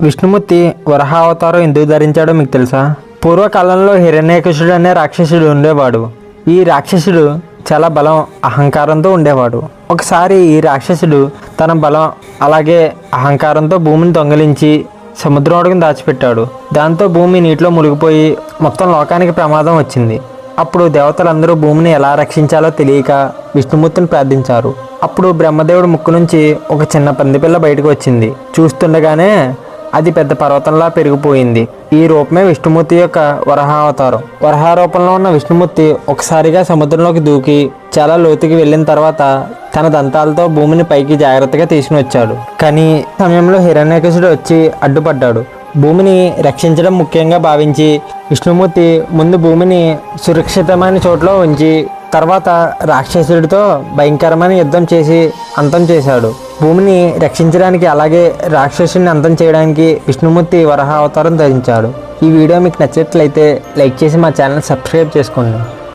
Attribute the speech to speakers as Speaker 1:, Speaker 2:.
Speaker 1: విష్ణుమూర్తి వరహావతారం ఎందుకు ధరించాడో మీకు తెలుసా? పూర్వకాలంలో హిరణ్యకశుడు అనే రాక్షసుడు ఉండేవాడు. ఈ రాక్షసుడు చాలా బలం అహంకారంతో ఉండేవాడు. ఒకసారి ఈ రాక్షసుడు తన బలం అలాగే అహంకారంతో భూమిని దొంగలించి సముద్రం అడుగుని దాచిపెట్టాడు. దాంతో భూమి నీటిలో మునిగిపోయి మొత్తం లోకానికి ప్రమాదం వచ్చింది. అప్పుడు దేవతలందరూ భూమిని ఎలా రక్షించాలో తెలియక విష్ణుమూర్తిని ప్రార్థించారు. అప్పుడు బ్రహ్మదేవుడు ముక్కు నుంచి ఒక చిన్న పందిపిల్ల బయటకు వచ్చింది. చూస్తుండగానే అది పెద్ద పర్వతంలా పెరిగిపోయింది. ఈ రూపమే విష్ణుమూర్తి యొక్క వరహావతారం. వరహ రూపంలో ఉన్న విష్ణుమూర్తి ఒకసారిగా సముద్రంలోకి దూకి చాలా లోతుకి వెళ్ళిన తర్వాత తన దంతాలతో భూమిని పైకి జాగ్రత్తగా తీసుకుని వచ్చాడు. కానీ సమయంలో హిరణ్యకశుడు వచ్చి అడ్డుపడ్డాడు. భూమిని రక్షించడం ముఖ్యంగా భావించి విష్ణుమూర్తి ముందు భూమిని సురక్షితమైన చోట్లో ఉంచి తర్వాత రాక్షసుడితో భయంకరమైన యుద్ధం చేసి అంతం చేశాడు. భూమిని రక్షించడానికి అలాగే రాక్షసుని అంతం చేయడానికి విష్ణుమూర్తి వరహావతారం ధరించాడు. ఈ వీడియో మీకు నచ్చినట్లయితే లైక్ చేసి మా ఛానల్ సబ్స్క్రైబ్ చేసుకోండి.